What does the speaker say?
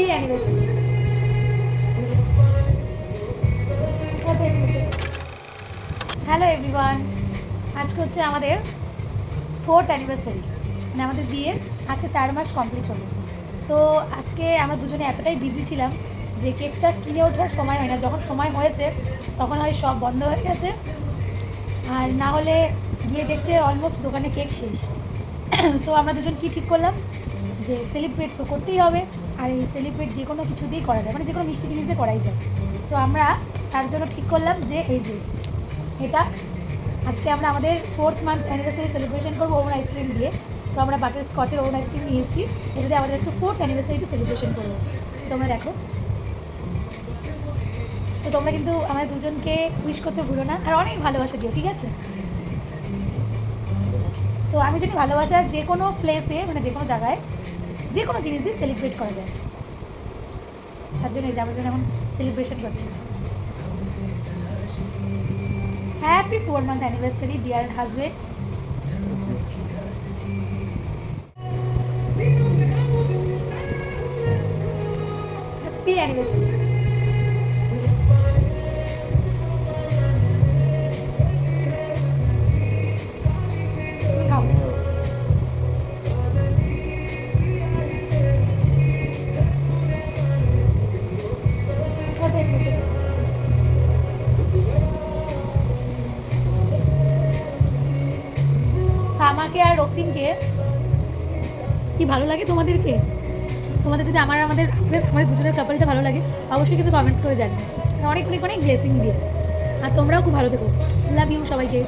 Happy anniversary hello everyone আজকে হচ্ছে আমাদের ফোর্থ অ্যানিভার্সারি মানে আমাদের বিয়ের আজকে চার মাস কমপ্লিট হলো। তো আজকে আমরা দুজনে এতটাই বিজি ছিলাম যে কেকটা কিনে ওঠার সময় হয় না। যখন সময় হয়েছে, তখন হয় সব বন্ধ হয়ে গেছে। আর না হলে গিয়ে দেখছে অলমোস্ট দোকানে কেক শেষ। তো আমরা দুজন কি ঠিক করলাম? যে সেলিব্রেট তো করতেই হবে, আর এই সেলিব্রেট যে কোনো কিছু দিয়েই করা যায় মানে যে কোনো মিষ্টি জিনিস দিয়ে করাই যায়। তো আমরা তার জন্য ঠিক করলাম যে, এই যে, এটা আজকে আমরা আমাদের ফোর্থ মান্থ অ্যানিভার্সারি সেলিব্রেশন করব ওভেন আইসক্রিম দিয়ে। তো আমরা বাটার স্কচের ওভেন আইসক্রিম নিয়ে এসেছি এটা দিয়ে আমাদের আজকে ফোর্থ অ্যানিভার্সারিটি সেলিব্রেশন করব। তোমরা দেখো। তো তোমরা কিন্তু আমাদের দুজনকে উইশ করতে ভুলো না, আর অনেক ভালোবাসা দিও, ঠিক আছে? তো আমি জানি ভালোবাসা যে কোনো প্লেসে মানে যে কোনো জায়গায়, যে কোনো জিনিস দিয়ে সেলিব্রেট করা যায়। তার জন্য এই যে জন্য এখন সেলিব্রেশন করছি। Happy four month anniversary dear husband happy anniversary আমাকে আর রক্তিমকে কি ভালো লাগে তোমাদেরকে? তোমাদের যদি আমার, আমাদের আমাদের দুজনের কাপড়টা ভালো লাগে, অবশ্যই কিন্তু কমেন্টস করে জানি অনেক অনেক অনেক ব্লেসিং দিয়ে। আর তোমরাও খুব ভালো থেকো। লাভ ইউ সবাইকে।